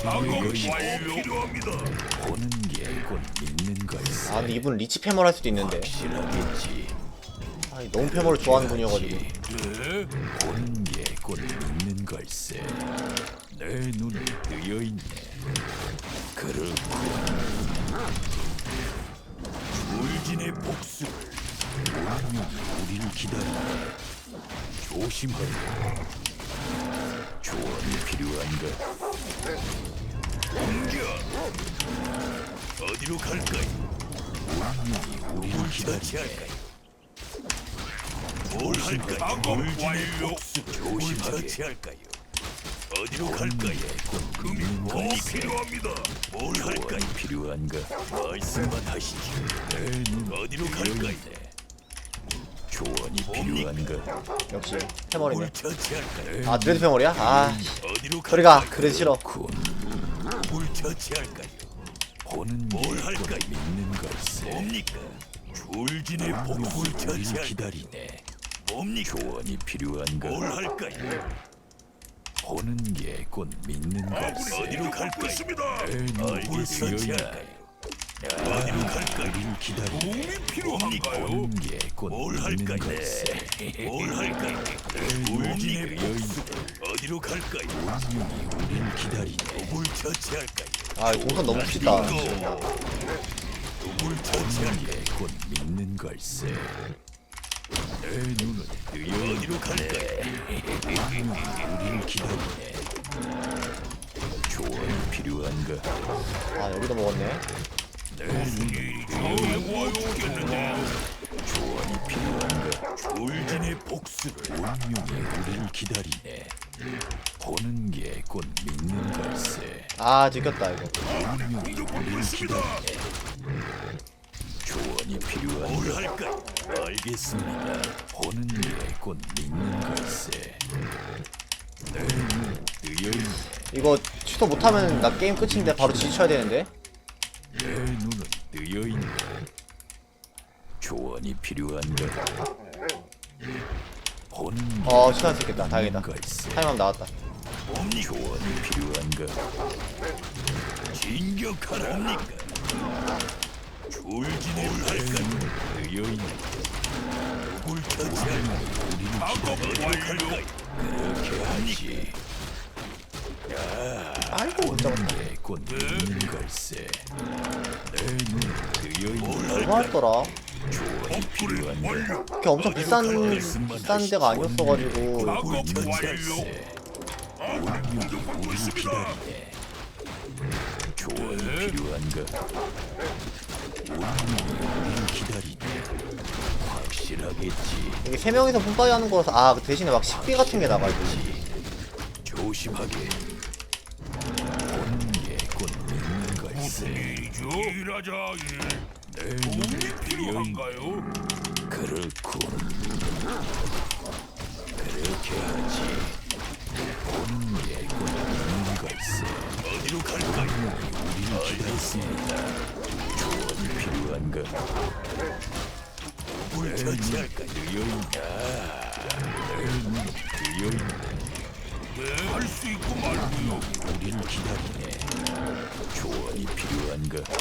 작업 완료. 필요합니다. 보는 게곧 믿는 걸세. 아 근데 이분 리치 패멀 할 수도 있는데. 아 너무 패멀을 좋아하는 분이어가지고 네. 보는 게곧 믿는 걸세. 내 눈은 뜨여 있네. 그렇군. 울진의 복수를 운명이 우리를 기다리네. 조심하라. 조언이 필요한가? 공격. 어디로 갈까요? 우리를 기다지 기다리네. 할까요? 뭘 할까요? 완료. 복수를 조심하게. 할까요? 어디로 갈까요? 곧 금이 걸세. 필요합니다. 뭘 할까요? 조언이 필요한가? 말씀만 하시죠. 어디로 갈까요? 조언이 필요한가? 역시 처치할까요? 아 드레드 패멀이야? 아 어디로 소리가 갈까요? 그래도 싫어 군뭘 처치할까요? 보는 뭘 할까요? 믿는 걸세. 뭡니까? 졸진의 우리를 처치할까요? 기다리네. 뭡니까? 조언이 필요한가? 뭘 할까요? 보는 게 곧 믿는 걸세. 어디로 갈까요? 내 눈은 뭘 뜨여 어디로 갈까요? 도움이 필요한가요? 뭘 믿는 할까요? 뭘 할까요? 졸진의 복수 어디로 갈까요? 우리를 기다리네. 누굴 처치할까요? 아 동선 너무 쉽다 누굴 처치할까요? 보는 게곧 믿는 걸세. 내 눈은. 어디로 갈까요? 우리를 기다리네. 조언이 필요한가? 아 여기도 먹었네 졸진의 복수를 운명이 우리를 기다리네. 보는 게 곧 믿는 걸세. 아 들켰다 이거 운명이 우리를 기다리네. 조언이 뭘 필요한가? 할까요? 알겠습니다. 보는 게 곧 믿는 걸세. 이거 취소 못하면 나 게임 끝인데 바로 지쳐야 되는데 내 눈은 뜨여 있네. 조언이 필요한가? 보는 게어 시간 수 있겠다 다행이다. 타임업 나왔다? 조언이 필요한가? 진격하라 뭘 할까요? 뜨여 있네. 누굴? 우리를 어디로 갈까요? 그렇게 하지. 아이고 걸세. 필요한가? 그렇게 엄청 비싼 비싼 데가 아니었어가지고. 조언이 필요한가? 확실하겠지. 이게 세 명이서 뿜빠이 하는 거라서 아그 대신에 막 식비 같은 게 나가지고 조심하게. 보는 게 곧 믿는 걸세. 일이죠? 일하자 일. 내 눈은 도움이. 필요한가요?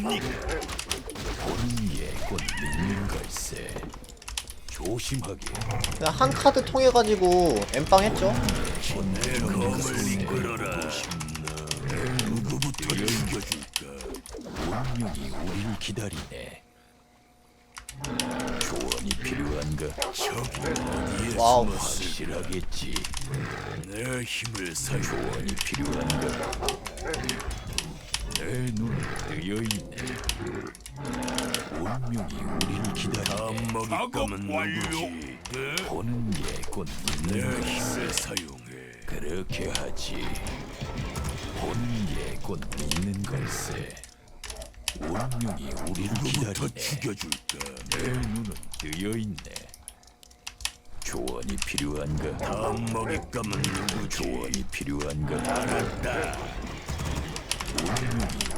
뭡니까? 보는 게곧 믿는 걸세. 조심하게. 그냥 한 카드 통해 가지고 엠빵 했죠 내 검을 이끌어라. 누구부터 죽여줄까? 운명이 우리를 기다리네. 조언이 필요한가? 저기 어디에 와우. 숨었을까? 확실하겠지. 내 힘을 사용. 조언이 필요한가? 내 눈은 뜨여 있네. 운명이 우리를 기다리네. 먹잇감은 누구지? 네, 보는 게곧 내 믿는 걸세. 힘을 사용해. 그렇게 하지. 보는 게곧 믿는 걸세. 운명이 우리를 누구부터 기다리네. 죽여줄까? 내 눈은 뜨여 있네. 조언이 필요한가? 다음 먹잇감은 누구지? 조언이 필요한가? 알았다.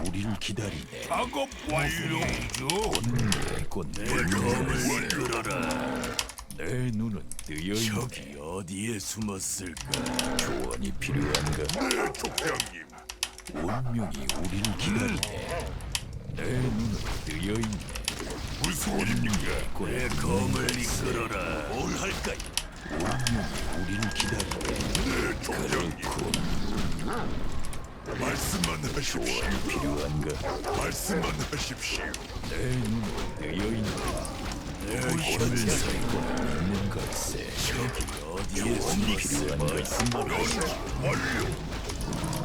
우리를 기다리네. 작업 완료죠. 믿는 검을. 이끌어라. 내 눈은 뜨여 있네. 저기 어디에 숨었을까? 조언이 필요한가? 네, 족장님. 운명이 우리를 기다리네. 내 눈은 뜨여 있네. 무슨 일입니까? 내 검을 이끌어라. 뭘 할까요? 운명이 우리를 기다리네. 그렇군. 말씀만 하십시오. 필요한가? 말씀만 하십시오. 내 눈은 뜨여 있네. 내 힘을 살고 있는 걸세. 어디에 숨었어? 말씀만 하십시오.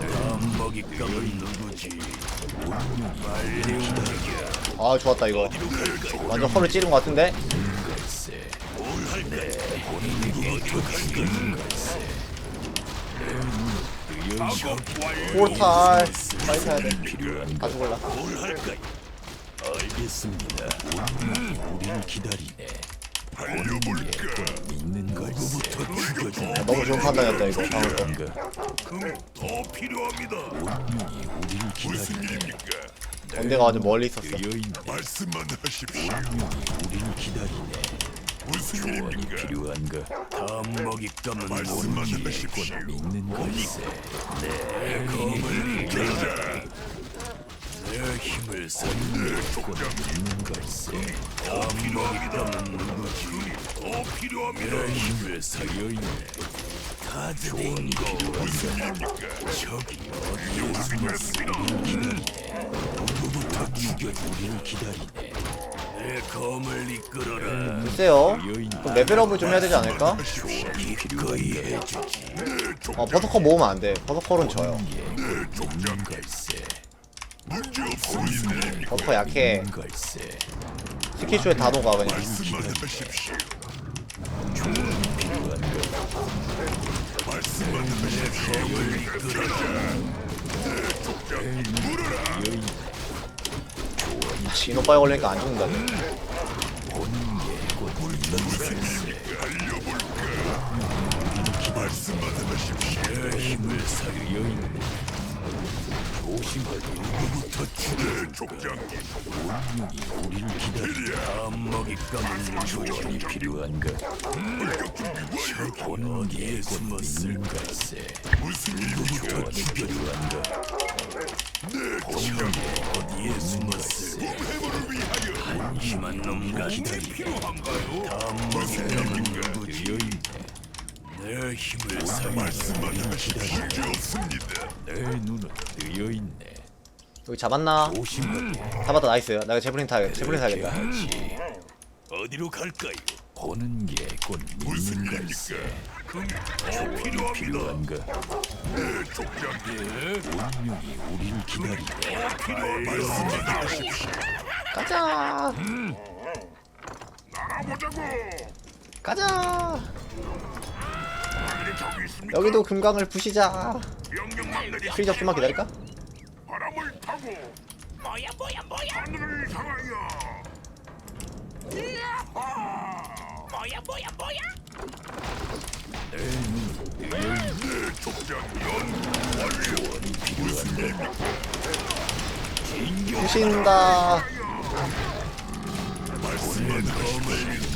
다음 먹잇감은 누구지? 빨리 움직여. 아 좋았다 이거 완전 허를 찌른 것 같은데 걸세. 뭘 할까요? 어디로 갈까요? 뜨여 있네. 포탈 빨리 타야 돼다 필요한가? 죽을라 뭘 할까요? 알겠습니다. 우리를 기다리네. 달려볼까? 믿는 걸세. 야, 너무 좋은 판단이었다 이거 방금 거? 금더 필요합니다. 운명이 우리를 무슨 기다리네. 일입니까? 언데가 완전 멀리 있었어. 말씀만 하십시오. 운명이 우리를 기다리네. 무슨 조언이 일입니까? 필요한가? 다음 먹잇감은 말씀만 뭔지 하십시오. 믿는 걸세. 내 검을 이끌어라. 내 힘을 쌓는 믿는 걸세. 다음 먹잇감은 누구지? 더 필요합니다. 내 힘을 쌓여 뜨여 있네. 가드된 거 무슨 일입니까? 저기 어디에 숨었어? 누구부터 죽여 우리를 기다리네. 내 검을 이끌어라. 글쎄요. 그럼 레벨업을 좀 해야 되지 않을까? 기꺼이 해주지. 어 버터커 모으면 안돼 져요 믿는 걸세. 문제 없습니다. 버터커 약해 걸세. 스킬쇼에 다 녹아 그냥 하십시오. 하십시오. 검을 이끌어라. 있네. 인오빠에 걸리니까 안 죽는다 보는 게곧 믿는 걸세. 말씀만 하십시오. 내 힘을 쌓여 뜨여 있네. 조심하게 누구부터 죽여 족장님. 운명이 우리를 기다 누구지? 어디에 숨었을. 무슨 한심한 놈과 필요한가요? 다음 먹잇감은 누구지? 뜨여 있네. 내 힘을 없습니다. 내 눈은 뜨여 있네. 여기 잡았나? 잡았다 나이스 나 이거 제블린 타야겠다 제블린 사야겠다 하지. 어디로 갈까요? 보는 게곧 무슨 믿는 일입니까? 걸세. 금더 필요합니다. 네, 족장님. 운명이 우리를 기다리네. 필요합니다. 말씀만 하십시오. 가자. 가자 하늘에 적이 있습니까? 여기도 금강을 부시자 명령만 내리 프리저 좀만 기다릴까? 바람을 타고 뭐야 뭐야 뭐야 하늘을 향하여 야호 뭐야 뭐야 뭐야 내 족장 연 완료? 부신다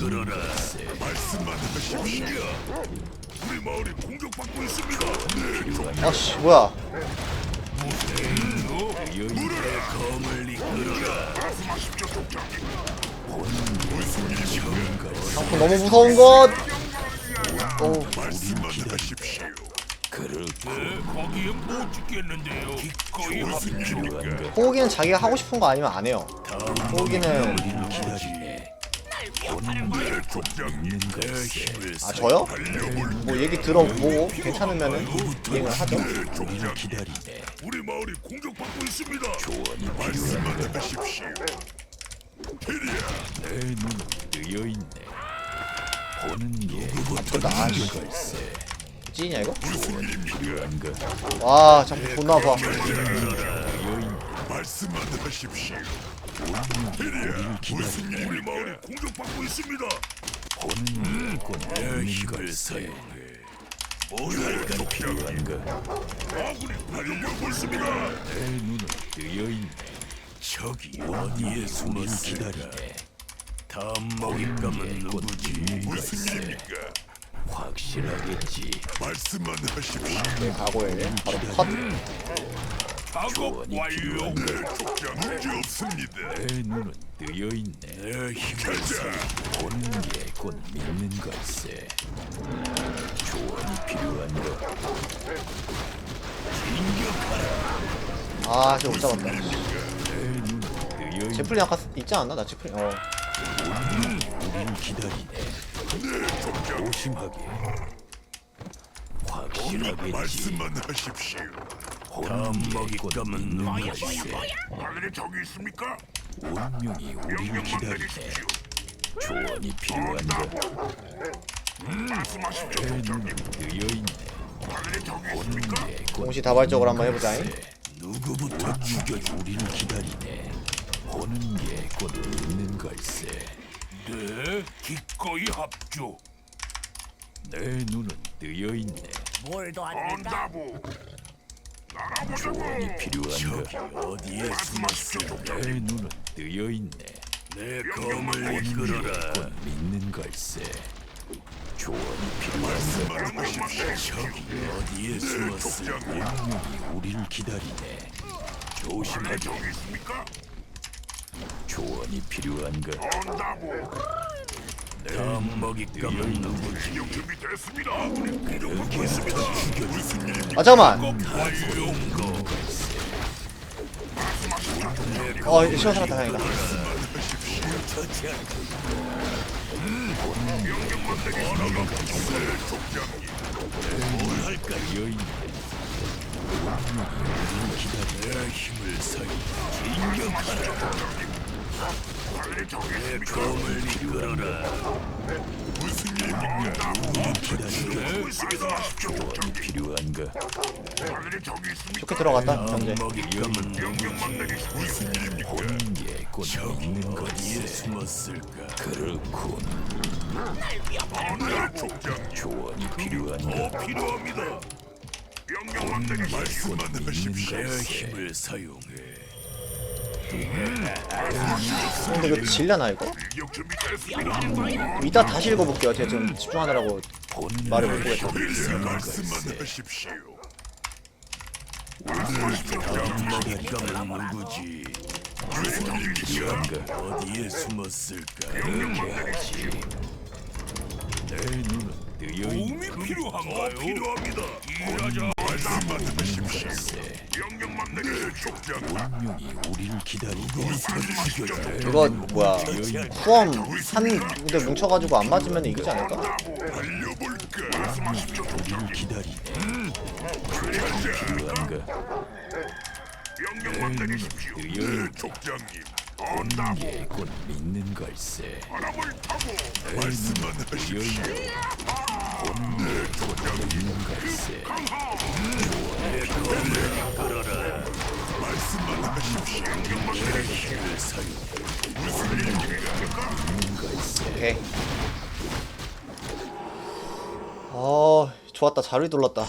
족장 아씨 뭐야. 내 검을 이끌어라 일입니까? 상품 너무 무서운 것 오? 호우기는 자기가 하고 싶은 거 아니면 안 해요 호우기는 내내아 저요? 뭐 얘기 들어보고 괜찮으면은 이행을 하죠 우리를 기다리네. 우리 마을이 공격받고 있습니다. 조언이 말씀만 하십시오. 내 눈은 뜨여 있네. 보는 게곧 나 아, 믿는 걸세. 찌냐 이거? 조언이 필요한가? 와 자꾸 존나 아파 뜨여 있네. 말씀만 하십시오. 우리를 무슨. 우리 마을이 공격받고 있습니다. 보는 믿는 힘을 걸세. 뭘 할까 필요한가? 아군이 공격받고 있습니다. 내 눈은. 저기 어디에 숨었을까? 기다리네. 다음 먹잇감은 곧 누구지? 믿는 무슨 걸세. 일입니까? 확실하겠지. 말씀만 하십시오. 네, 가고에 바로 컷 작업 조언이 완료. 필요한가? 족장 문제 없습니다. 내 눈은 뜨여 있네. 내 힘을 사. 보는 게곧 믿는 걸세. 조언이 필요한가? 아, 저못 잡았다. 제플린 아까 있지 않나? 나 제플린, 어. 우리를 기다리네. 조심하게. 확실하겠지. 말씀만 하십시오. 게곧 믿는 걸세. 하늘에 적이 있습니까? 운명이 우리를 기다리네. 조언이 필요한가? 말씀하십시오. 내 눈은 뜨여 있네. 하늘에 적이 있습니까? 동시다발적으로 한번 해보자잉. 누구부터 죽여 우리를 기다리네. 보는 게곧 믿는 걸세. 네, 기꺼이 합주. 내 눈은 뜨여 있네. 뭘 도와드릴까? 온다부. 조언이 필요한가? 어디에 숨었어? 내 눈은 뜨여 있네. 내 검을 이끌어라. 믿는 걸세. 조언이 필요한가? 저기 어디에 숨었어? 운명이 우리를 기다리네. 조심하게. 적이 있습니까? 조언이 필요한가? 온다부. 다음 먹잇감은 누구지? 준비 됐습니다. 기록 있습니다. 무슨 일입니까? 아, 잠깐만. 완료. 어, 시원 살았다, 다행이다. 내 힘을 사이 진격하라. 내 검을 들어갔다, 경제. 그렇군. 명령만 내리십시오. 힘을 사용해. 근데 이거 질려나, 이거? 이따 다시 읽어볼게요. 제가 지금 집중하느라고 말을 못? 필요한가? 어디에 숨었을까? 그렇게하지. 내 눈은 뜨여 있네. 도움이 필요한가요? 필요합니다. 일하자. 말씀만 하십시오. 걸세. 명령만 내리십시오. 족장 운명이 우리를 기다리고 있어. 이거, 뭐야. 후엄 산 군데 뭉쳐가지고 안 맞으면 이기지 않을까? 우리를. 조언이 필요한가? 명령만 내리십시오. 네, 족장님. 보는 게곧 믿는 걸세. 바람을 타고 말씀만 하십시오. 보는 게곧 오케이. 어, 좋았다. 잘 휘둘렀다.